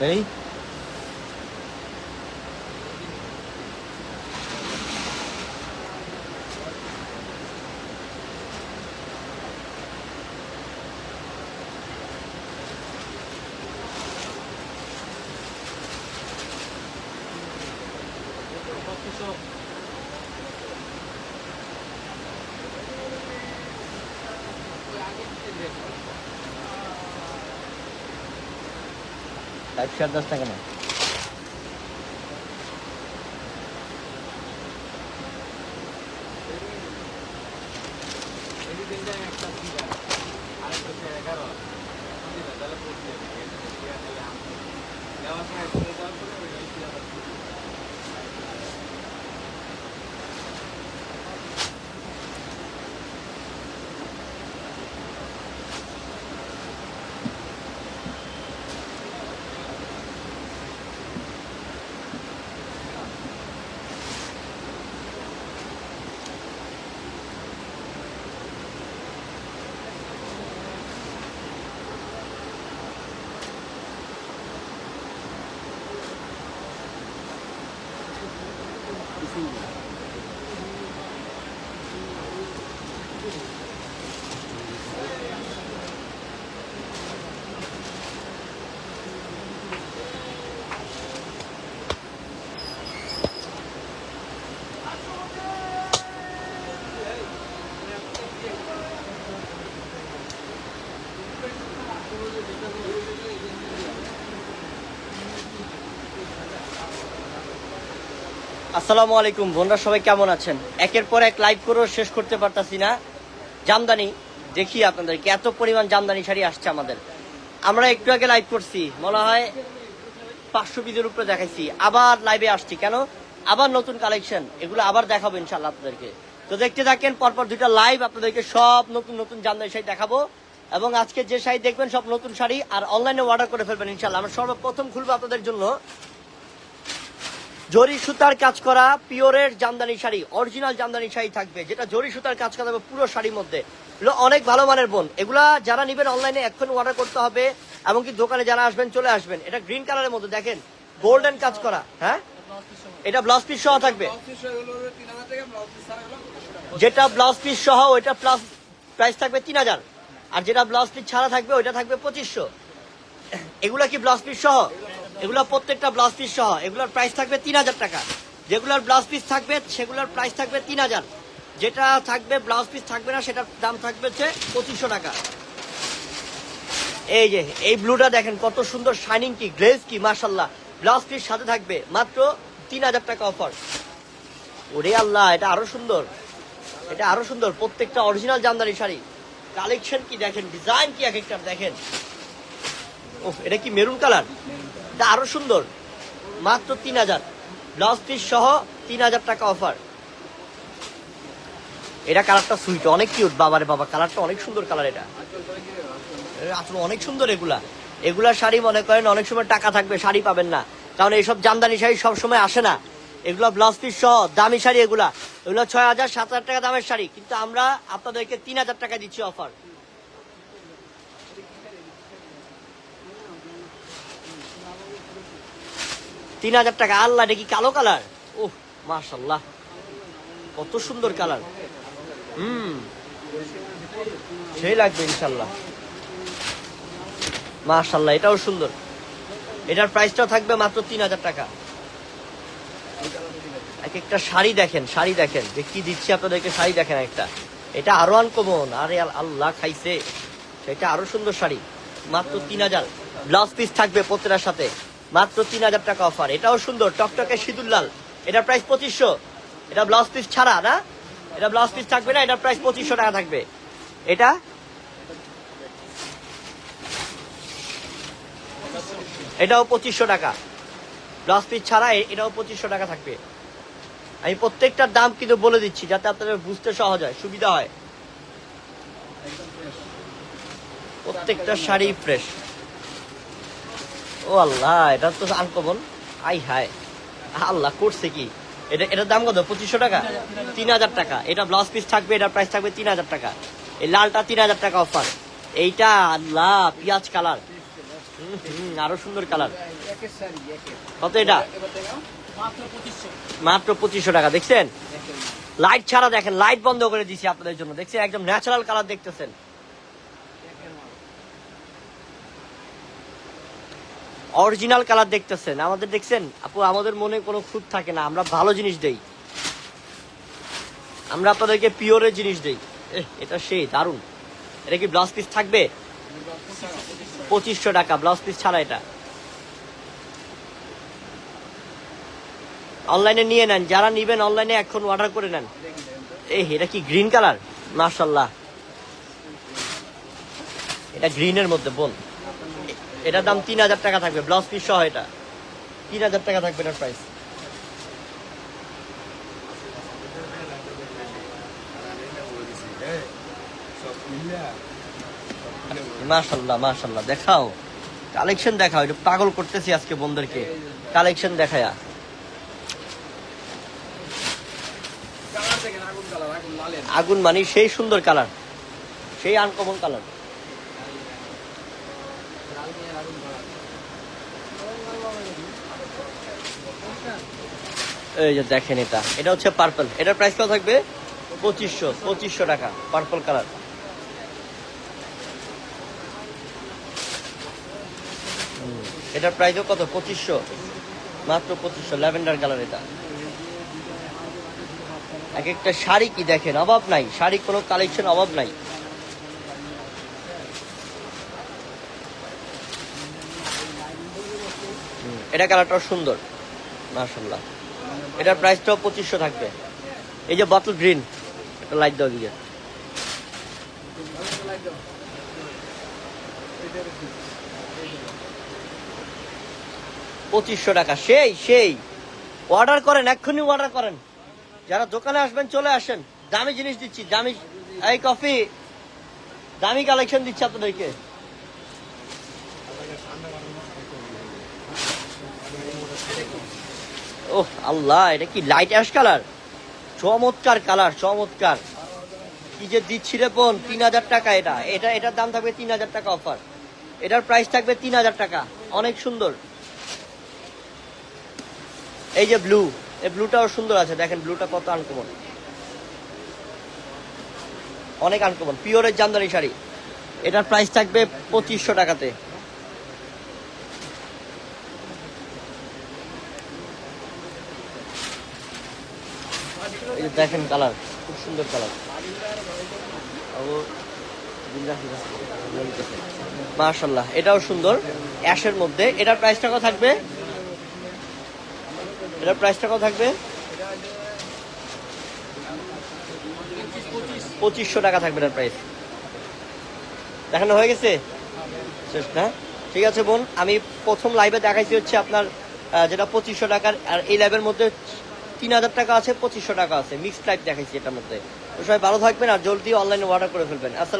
এই live share দশ টাকা না আসসালামু আলাইকুম, বোনরা সবাই কেমন আছেন? একের পর এক লাইভ করেও শেষ করতে পারতাছি না। জামদানি, দেখি আপনাদেরকে, এত পরিমাণ জামদানি শাড়ি আসছে আমাদের। আমরা একটু আগে লাইভ করছি, মনে হয় পাঁচশো পিসের উপরে দেখাইছি। আবার লাইভে আসছি, কেন? আবার নতুন কালেকশন এগুলো আবার দেখাবো ইনশাল্লাহ আপনাদেরকে। তো দেখতে থাকেন, পরপর দুইটা লাইভ আপনাদেরকে সব নতুন নতুন জামদানি শাড়ি দেখাবো। এবং আজকে যে শাড়ি দেখবেন সব নতুন শাড়ি, আর অনলাইনে অর্ডার করে ফেলবেন ইনশাল্লাহ আমরা সর্বপ্রথম খুলবো আপনাদের জন্য জরি সুতার কাজ করা পিওরের জামদানি শাড়ি, অরিজিনাল জামদানি শাড়ি থাকবে, যেটা জরি সুতার কাজ করা পুরো শাড়ির মধ্যে। অনেক ভালো মানের বোন। এগুলা যারা নেবেন অনলাইনে এখন অর্ডার করতে হবে, এমনকি দোকানে যারা আসবেন, চলে আসবেন। এটা গ্রিন কালারের মধ্যে, দেখেন গোল্ডেন কাজ করা হ্যাঁ? এটা ব্লাউজ পিস সহ থাকবে। যেটা ব্লাউজ পিস সহ, ওইটা প্লাস প্রাইস থাকবে তিন হাজার। আর যেটা ব্লাউজ পিস ছাড়া থাকবে, ওইটা থাকবে পঁচিশশো। এগুলা কি ব্লাউজ পিস সহ? এগুলা প্রত্যেকটা ব্লাউজ পিস সহ। এগুলোর প্রাইস থাকবে তিন হাজার টাকা। যেগুলোর ব্লাউজ পিস থাকবে, সেগুলোর প্রাইস থাকবে তিন হাজার। যেটা থাকবে ব্লাউজ পিস থাকবে না, সেটার দাম থাকবে হচ্ছে পঁচিশশো টাকা। এই যে, এই ব্লুটা দেখেন, কত সুন্দর শাইনিং কি গ্লেজ কি মার্শাল্লাহ ব্লাউজ পিস সাথে থাকবে মাত্র তিন হাজার টাকা অফার ওরে আল্লাহ, এটা আরও সুন্দর। এটা আরও সুন্দর, প্রত্যেকটা অরিজিনাল জামদানি শাড়ি। কালেকশন কি দেখেন ডিজাইন কি এক একটা দেখেন। ও এটা কি মেরুন কালার এটা আরও সুন্দর। মাত্র তিন হাজার। ব্লাউজ পিস সহ তিন হাজার টাকা অফার। এটা কালারটা সুইট, অনেক কিউট। বাবারে বাবা, কালারটা অনেক সুন্দর কালার এটা। আসলে অনেক সুন্দর এগুলা। এগুলা শাড়ি মনে করেন অনেক সময় টাকা থাকবে, শাড়ি পাবেন না। কারণ এইসব জামদানি শাড়ি সব সময় আসে না। এগুলো ব্লাউজ পিস সহ দামি শাড়ি এগুলা। এগুলো ছয় হাজার, সাত হাজার টাকা দামের শাড়ি। কিন্তু আমরা আপনাদেরকে তিন হাজার টাকা দিচ্ছি অফার। তিন হাজার টাকা। আল্লাহ কি কালো কালার? ওহ মাশাল্লাহ কত সুন্দর কালার। হুম। সেই লাগবে ইনশাল্লাহ মাশাল্লাহ এটাও সুন্দর। এটার প্রাইসটাও থাকবে মাত্র তিন হাজার টাকা। এক একটা শাড়ি দেখেন শাড়ি দেখেন। যে কি দিচ্ছি আপনাদেরকে শাড়ি দেখেন একটা। এটা আরও আনকমন আরে আল- আল্লাহ খাইছে। সেটা আরও সুন্দর শাড়ি। মাত্র তিন হাজার। ব্লাউজ পিস থাকবে প্রত্যেকটার সাথে। মাত্র তিন হাজার টাকা অফার এটাও সুন্দর, টকটকে সিঁদুর লাল। এটার প্রাইস পঁচিশশো। এটা ব্লাউজ পিস ছাড়া, না? এটা ব্লাউজ পিস থাকবে না, এটা প্রাইস পঁচিশশো টাকা থাকবে। এটা? এটাও পঁচিশশো টাকা। ব্লাউজ পিস ছাড়া এটাও পঁচিশশো টাকা থাকবে। আমি প্রত্যেকটার দাম কিন্তু বলে দিচ্ছি, যাতে আপনাদের বুঝতে সহজ হয়, সুবিধা হয়। প্রত্যেকটা শাড়ি ফ্রেশ ও আল্লাহ, এটা তো আনকমন আই হায়। আল্লাহ, করছে কি? এটা, এটার দাম কত? পঁচিশশো টাকা? তিন হাজার টাকা। এটা ব্লাউজ পিস থাকবে, এটার প্রাইস থাকবে তিন হাজার টাকা। এই লালটা তিন হাজার টাকা অফার এইটা আল্লাহ, পিঁয়াজ কালার আরও সুন্দর কালার কত এটা? মাত্র পঁচিশশো টাকা, দেখছেন? লাইট ছাড়া দেখেন লাইট বন্ধ করে দিছি আপনাদের জন্য। দেখছেন? একদম ন্যাচারাল কালার দেখতেছেন একের মাল অরিজিনাল কালার দেখতেছেন। আমাদের দেখছেন? আপু, আমাদের মনে কোনো খুঁত থাকে না। আমরা ভালো জিনিস দেই। আমরা আপনাদেরকে পিওরের জিনিস দেই। এটা সেই, দারুণ। এটা কি ব্লাউজ পিস থাকবে? পঁচিশশো টাকা ব্লাউজ পিস ছাড়া এটা। অনলাইনে নিয়ে নেন। যারা নিবেন অনলাইনে এখন অর্ডার করে নেন। এই এটা কি গ্রিন কালার মার্শাল্লাহ এটা গ্রিনের মধ্যে, বোন। এটার দাম তিন হাজার টাকা থাকবে ব্লাউজ পিস সহ এটা। তিন হাজার টাকা থাকবে এটার প্রাইস মাশাল্লাহ মাশাল্লাহ দেখাও। কালেকশন দেখাও এটা পাগল করতেছি আজকে বন্ধুদেরকে। কালেকশন দেখায়া। আগুন মানে সেই সুন্দর কালার সেই আনকমন কালার লাল নিয়ে আগুন কালার দেখেন এটা। এটা হচ্ছে পার্পল এটার প্রাইস কত থাকবে? পঁচিশশো। পঁচিশশো টাকা। পার্পল কালার এটার প্রাইসও কত? পঁচিশশো। মাত্র পঁচিশশো। ল্যাভেন্ডার কালার এটা। এক একটা শাড়ি কি দেখেন? অভাব নাই। শাড়ি কোনো কালেকশন অভাব নাই। এটা কালারটাও সুন্দর। মার্শাল্লাহ এটার প্রাইসটাও পঁচিশশো থাকবে। এই যে বটল গ্রিন একটা লাইট দাও দিকে পঁচিশশো টাকা। সেই সেই। অর্ডার করেন, এক্ষুনি অর্ডার করেন। যারা দোকানে আসবেন, চলে আসেন। দামি জিনিস দিচ্ছি, দামি, এই কফি দামি কালেকশন দিচ্ছি আপনাদেরকে। ওহ, আল্লাহ, এটা কি লাইট অ্যাশ কালার চমৎকার কালার চমৎকার। কি যে দিচ্ছি রে বোন, তিন হাজার টাকা এটা। এটা, এটার দাম থাকবে তিন হাজার টাকা অফার এটার প্রাইস থাকবে তিন হাজার টাকা। অনেক সুন্দর। এই যে ব্লু এই ব্লুটাও সুন্দর আছে। দেখেন ব্লুটা কত আনকমন অনেক আনকমন পিওরের জামদানি শাড়ি। এটার প্রাইস থাকবে পঁচিশশো টাকাতে এই যে দেখেন কালার, খুব সুন্দর কালার। মাশাল্লাহ এটাও সুন্দর, অ্যাশের মধ্যে। এটার প্রাইসটা কত থাকবে? এটার প্রাইসটা কত থাকবে? পঁচিশশো টাকা থাকবে এটার প্রাইস দেখানো হয়ে গেছে? শেষ না? ঠিক আছে বোন, আমি প্রথম লাইভে দেখাইছি হচ্ছে আপনার যেটা পঁচিশশো টাকার, আর এই লাইভের মধ্যে তিন হাজার টাকা আছে, পঁচিশশো টাকা আছে। মিক্সড টাইপ দেখাইছি এটার মধ্যে। সবাই ভালো থাকবেন আর জলদি অনলাইনে অর্ডার করে ফেলবেন। আসসালাম